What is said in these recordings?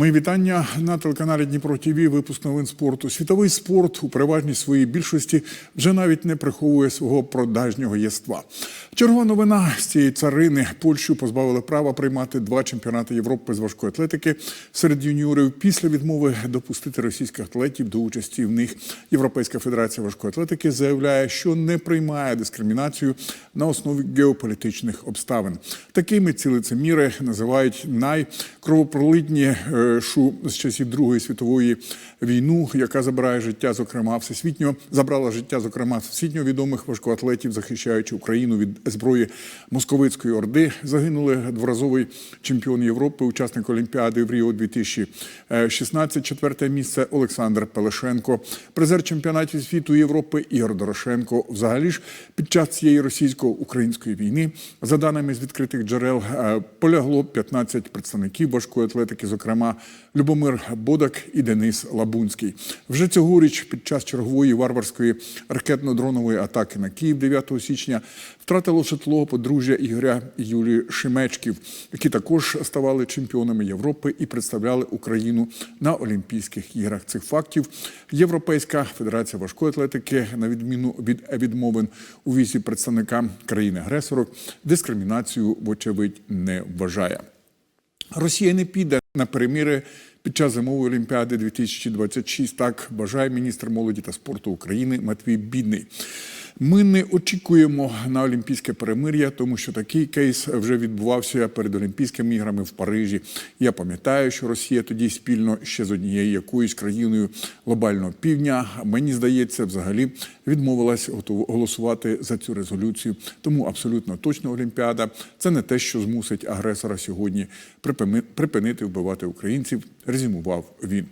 Мої вітання на телеканалі Дніпро ТВ, випуск новин спорту. Світовий спорт у переважній своїй більшості вже навіть не приховує свого продажнього єства. Чергова новина з цієї царини Польщу позбавили права приймати два чемпіонати Європи з важкої атлетики серед юніорів після відмови допустити російських атлетів до участі в них. Європейська федерація важкої атлетики заявляє, що не приймає дискримінацію на основі геополітичних обставин. Такими ці лицеміри називають найкровопролитнішу з часів Другої світової війну, яка забирає життя, зокрема всесвітньо забрала життя, зокрема всесвітньо відомих важкоатлетів, захищаючи Україну від зброї московицької орди. Загинули дворазовий чемпіон Європи, учасник Олімпіади в Ріо 2016, четверте місце Олександр Пелешенко, призер чемпіонатів світу Європи Ігор Дорошенко. Взагалі ж під час цієї російсько-української війни, за даними з відкритих джерел, е, полягло 15 представників важкої атлетики, зокрема Любомир Бодак і Денис Лабунський. Вже цьогоріч під час чергової варварської ракетно-дронової атаки на Київ 9 січня втратило житло подружжя Ігоря Юлії Шемечків, які також ставали чемпіонами Європи і представляли Україну на Олімпійських іграх. Цих фактів Європейська федерація важкої атлетики, на відміну від відмовин у візі представника країни-агресорок, дискримінацію вочевидь не вважає. Росія не піде на переміри під час зимової олімпіади 2026. Так бажає міністр молоді та спорту України Матвій Бідний. Ми не очікуємо на олімпійське перемир'я, тому що такий кейс вже відбувався перед Олімпійськими іграми в Парижі. Я пам'ятаю, що Росія тоді спільно ще з однією якоюсь країною глобального півдня. Мені здається, взагалі відмовилась голосувати за цю резолюцію. Тому абсолютно точно Олімпіада це не те, що змусить агресора сьогодні припинити вбивати українців. Резюмував він.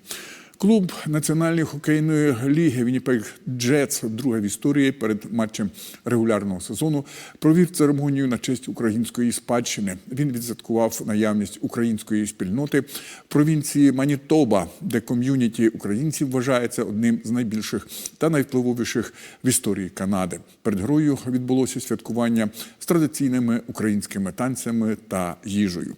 Клуб Національної хокейної ліги Вінніпег Джетс друге в історії перед матчем регулярного сезону провів церемонію на честь української спадщини. Він відсвяткував наявність української спільноти в провінції Манітоба, де ком'юніті українців вважається одним з найбільших та найвпливовіших в історії Канади. Перед грою відбулося святкування з традиційними українськими танцями та їжею.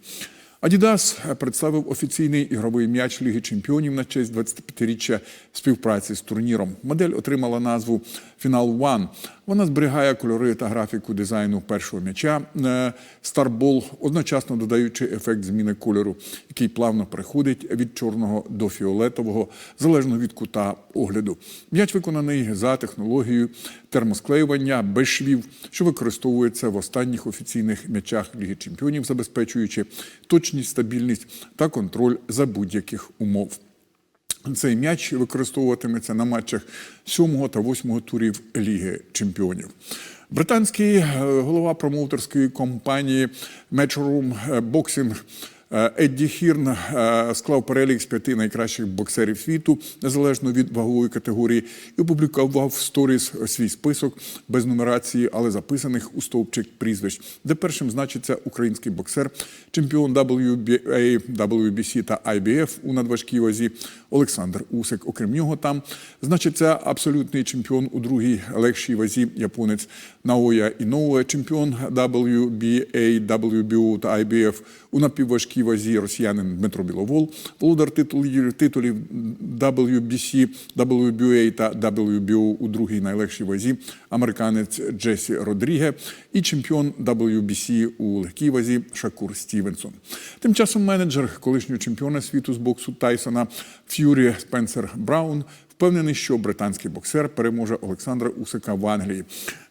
Адідас представив офіційний ігровий м'яч Ліги Чемпіонів на честь 25-річчя співпраці з турніром. Модель отримала назву Фінал One. Вона зберігає кольори та графіку дизайну першого м'яча Старбол, одночасно додаючи ефект зміни кольору, який плавно переходить від чорного до фіолетового, залежно від кута огляду. М'яч виконаний за технологією термосклеювання без швів, що використовується в останніх офіційних м'ячах Ліги Чемпіонів, забезпечуючи точність, стабільність та контроль за будь-яких умов. Цей м'яч використовуватиметься на матчах 7 та 8 турів Ліги Чемпіонів. Британський е, голова промоутерської компанії Matchroom Boxing Едді Хірн е, склав перелік з п'яти найкращих боксерів світу незалежно від вагової категорії і опублікував в сторіс свій список без нумерації, але записаних у стовпчик прізвищ, де першим значиться український боксер, чемпіон WBA, WBC та IBF у надважкій вазі Олександр Усик. Окрім нього, там значиться абсолютний чемпіон у другій легшій вазі японець Наоя Іноуе, чемпіон WBA, WBO та IBF у напівважкій вазі росіянин Дмитро Біловол, володар титулів, титулів WBC, WBA та WBO у другій найлегшій вазі американець Джесі Родріге і чемпіон WBC у легкій вазі Шакур Стівенсон. Тим часом менеджер колишнього чемпіона світу з боксу Тайсона Ф'юрі Спенсер Браун впевнений, що британський боксер переможе Олександра Усика в Англії.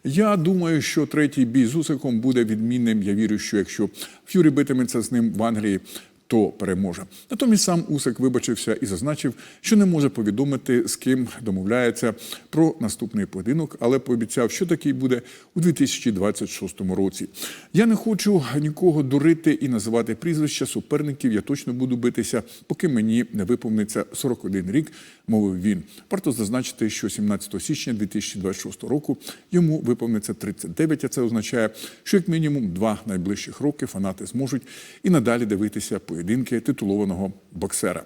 Я думаю, що третій бій з Усиком буде відмінним. Я вірю, що якщо Ф'юрі битиметься з ним в Англії. То переможе. Натомість сам Усик вибачився і зазначив, що не може повідомити, з ким домовляється про наступний поєдинок, але пообіцяв, що такий буде у 2026 році. Я не хочу нікого дурити і називати прізвища суперників. Я точно буду битися, поки мені не виповниться 41 рік, мовив він. Варто зазначити, що 17 січня 2026 року йому виповниться 39, а це означає, що як мінімум два найближчих роки фанати зможуть і надалі дивитися поєдинки титулованого боксера.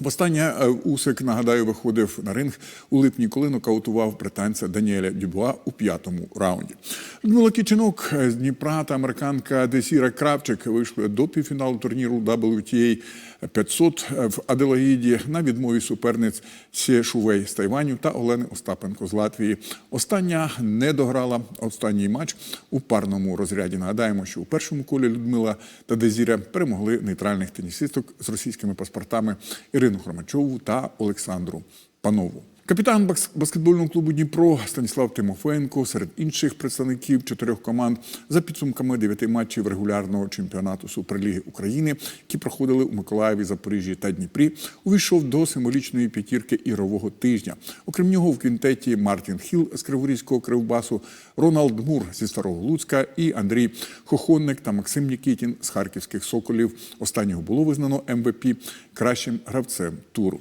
Востаннє е, Усик, нагадаю, виходив на ринг у липні, коли нокаутував британця Даніеля Дюбуа у п'ятому раунді. Людмила Кіченок з Дніпра та американка Десіра Кравчик вийшли до півфіналу турніру WTA 500 в Аделаїді на відмові суперниць Сє Шувей з Тайваню та Олени Остапенко з Латвії. Остання не дограла останній матч у парному розряді. Нагадаємо, що у першому колі Людмила та Дезіра перемогли нейтральних тенісисток з російськими паспортами Ірину Хромачову та Олександру Панову. Капітан баскетбольного клубу Дніпро Станіслав Тимофенко серед інших представників чотирьох команд за підсумками дев'яти матчів регулярного чемпіонату Суперліги України, які проходили у Миколаєві, Запоріжжі та Дніпрі, увійшов до символічної п'ятірки ігрового тижня. Окрім нього, в квінтеті Мартін Хіл з Криворізького кривбасу, Роналд Мур зі Старого Луцька і Андрій Хохонник та Максим Нікітін з харківських соколів. Останнього було визнано МВП кращим гравцем туру.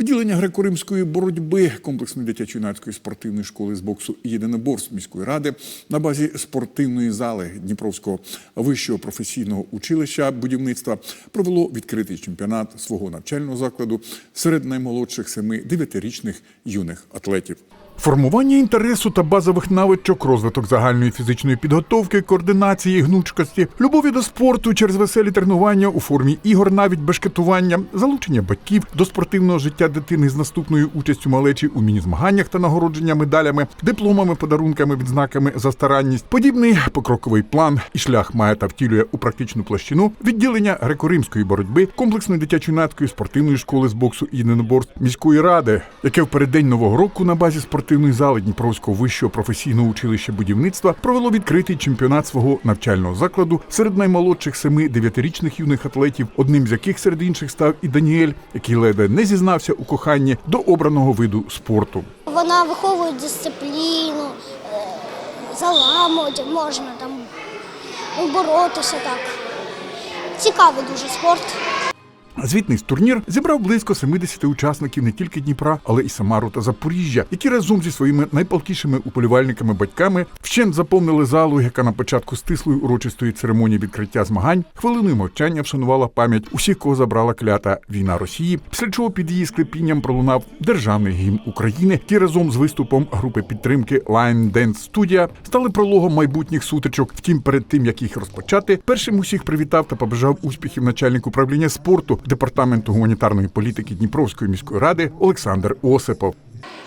Відділення греко-римської боротьби комплексної дитячо-юнацької спортивної школи з боксу і єдиноборств міської ради на базі спортивної зали Дніпровського вищого професійного училища будівництва провело відкритий чемпіонат свого навчального закладу серед наймолодших семи дев'ятирічних юних атлетів. Формування інтересу та базових навичок, розвиток загальної фізичної підготовки, координації, гнучкості, любові до спорту через веселі тренування у формі ігор, навіть бешкетування, залучення батьків до спортивного життя дитини з наступною участю малечі у міні-змаганнях та нагородження медалями, дипломами, подарунками, відзнаками за старанність. Подібний покроковий план і шлях має та втілює у практичну площину відділення греко-римської боротьби комплексної дитячо-юнацької спортивної школи з боксу і єдиноборств міської ради, яке в переддень нового року на базі спортивної зали Дніпровського вищого професійного училища будівництва провело відкритий чемпіонат свого навчального закладу серед наймолодших семи дев'ятирічних юних атлетів, одним з яких серед інших став і Даніель, який ледве не зізнався у коханні до обраного виду спорту. Вона виховує дисципліну, е, заламувати можна там, боротися так. Цікавий дуже спорт. Звітний турнір зібрав близько 70 учасників не тільки Дніпра, але й Самару та Запоріжжя, які разом зі своїми найпалкішими уполівальниками батьками вщент заповнили залу, яка на початку стислої урочистої церемонії відкриття змагань хвилиною мовчання вшанувала пам'ять усіх, кого забрала клята війна Росії. Після чого під її склепінням пролунав державний гімн України, який разом з виступом групи підтримки Line Dance Studio стали прологом майбутніх сутичок. Втім, перед тим як їх розпочати, першим усіх привітав та побажав успіхів начальник управління спорту департаменту гуманітарної політики Дніпровської міської ради Олександр Осипов.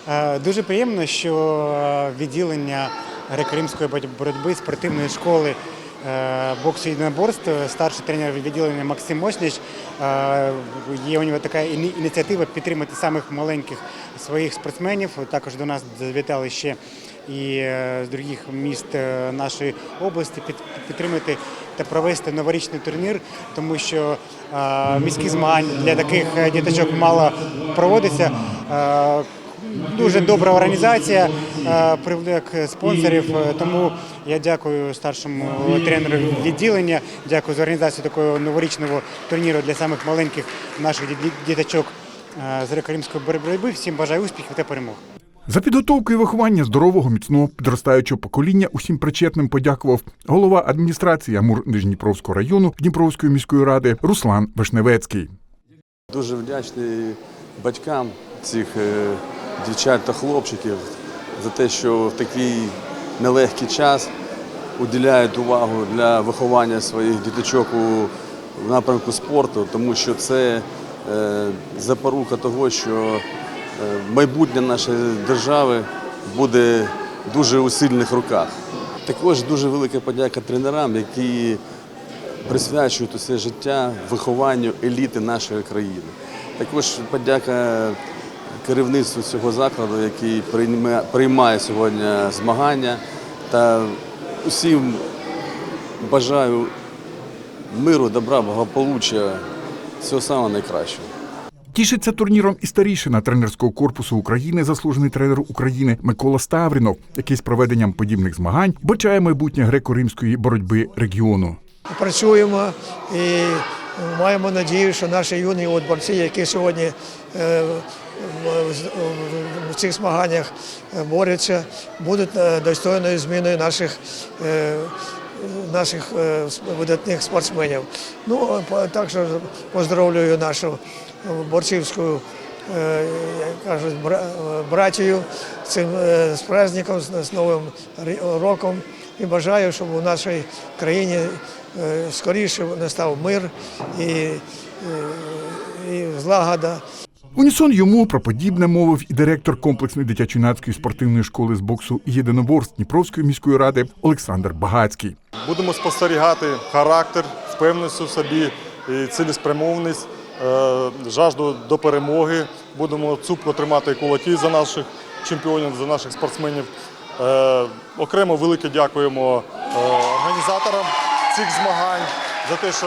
Е, Дуже приємно, що е, відділення греко-римської боротьби спортивної школи е, боксу і єдиноборств, старший тренер відділення Максим Мосніч, е, є у нього така іні- ініціатива підтримати самих маленьких своїх спортсменів. Також до нас завітали ще і з других міст нашої області під- підтримати та провести новорічний турнір, тому що е, міські змагань для таких е, діточок мало проводиться. Е, Дуже добра організація, привлек спонсорів. Тому я дякую старшому тренеру відділення. Дякую за організацію такого новорічного турніру для самих маленьких наших діточок з греко-римської боротьби. Всім бажаю успіхів та перемог. За підготовку і виховання здорового, міцного підростаючого покоління усім причетним подякував голова адміністрації Амур Нижніпровського району Дніпровської міської ради Руслан Вишневецький. Дуже вдячний батькам цих е, дівчат та хлопчиків за те, що в такий нелегкий час уділяють увагу для виховання своїх діточок у напрямку спорту, тому що це е, запорука того, що майбутнє нашої держави буде дуже у сильних руках. Також дуже велика подяка тренерам, які присвячують усе життя вихованню еліти нашої країни. Також подяка керівництву цього закладу, який приймає, приймає сьогодні змагання. Та усім бажаю миру, добра, благополуччя, всього самого найкращого. Тішиться турніром і старішина тренерського корпусу України, заслужений тренер України Микола Ставрінов, який з проведенням подібних змагань бачає майбутнє греко-римської боротьби регіону. працюємо і маємо надію, що наші юні от борці, які сьогодні е, в- цих змаганнях борються, будуть е, достойною зміною наших е, наших е, видатних спортсменів. Ну, також поздравляю нашу борцівську е, кажуть, е, братію цим е, з праздником, з Новим роком і бажаю, щоб у нашій країні е, скоріше настав мир і, і, і злагода. Унісон йому про подібне мовив і директор комплексної дитячо-юнацької спортивної школи з боксу і єдиноборств Дніпровської міської ради Олександр Багацький. Будемо спостерігати характер, впевненість у собі, і цілеспрямованість, е, жажду до перемоги. Будемо цупко тримати кулаки за наших чемпіонів, за наших спортсменів. Е, Окремо велике дякуємо е, організаторам цих змагань за те, що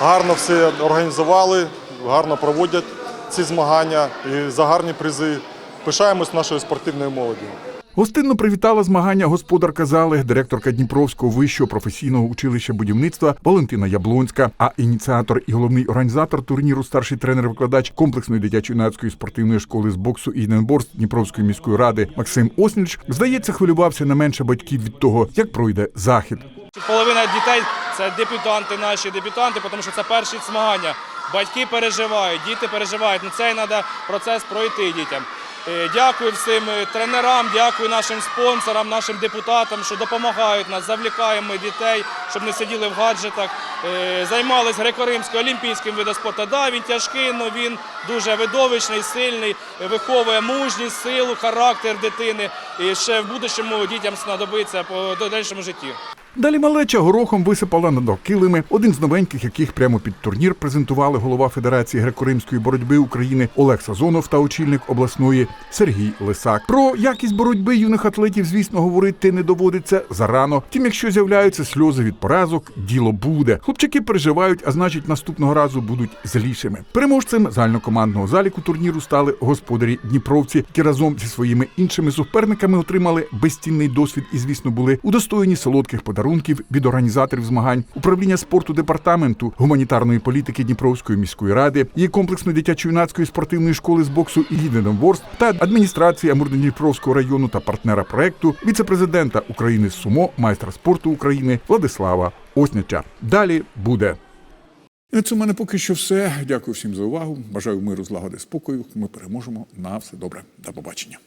гарно все організували, гарно проводять ці змагання і за гарні призи. Пишаємось нашою спортивною молоддю. Гостинно привітала змагання господарка зали, директорка Дніпровського вищого професійного училища будівництва Валентина Яблонська. А ініціатор і головний організатор турніру, старший тренер-викладач комплексної дитячо-юнацької спортивної школи з боксу і єдиноборств Дніпровської міської ради Максим Оснільч, здається, хвилювався не менше батьків від того, як пройде захід. Половина дітей це дебютанти, наші дебютанти, тому що це перші змагання. Батьки переживають, діти переживають. Ну цей треба процес пройти дітям. Е, Дякую всім е, тренерам, дякую нашим спонсорам, нашим депутатам, що допомагають нас, завлікаємо ми дітей, щоб не сиділи в гаджетах. Е, Займалися греко-римським олімпійським видом спорту. Да, він тяжкий, але він дуже видовищний, сильний, виховує мужність, силу, характер дитини. І ще в будущому дітям знадобиться по дальшому житті. Далі малеча горохом висипала на докилими, один з новеньких, яких прямо під турнір презентували голова Федерації греко-римської боротьби України Олег Сазонов та очільник обласної Сергій Лисак. Про якість боротьби юних атлетів, звісно, говорити не доводиться зарано. Втім, якщо з'являються сльози від поразок, діло буде. Хлопчики переживають, а значить, наступного разу будуть злішими. Переможцем загальнокомандного заліку турніру стали господарі Дніпровці, які разом зі своїми іншими суперниками отримали безцінний досвід і, звісно, були удостоєні солодких подарунків від організаторів змагань, управління спорту департаменту гуманітарної політики Дніпровської міської ради, її комплексної дитячо-юнацької спортивної школи з боксу і єдиноборств та адміністрації Амурно-Дніпровського району та партнера проекту, віце-президента України з СУМО, майстра спорту України Владислава Осняча. Далі буде. І на цьому мене поки що все. Дякую всім за увагу. Бажаю миру, злагоди, спокою. Ми переможемо. На все добре. До побачення.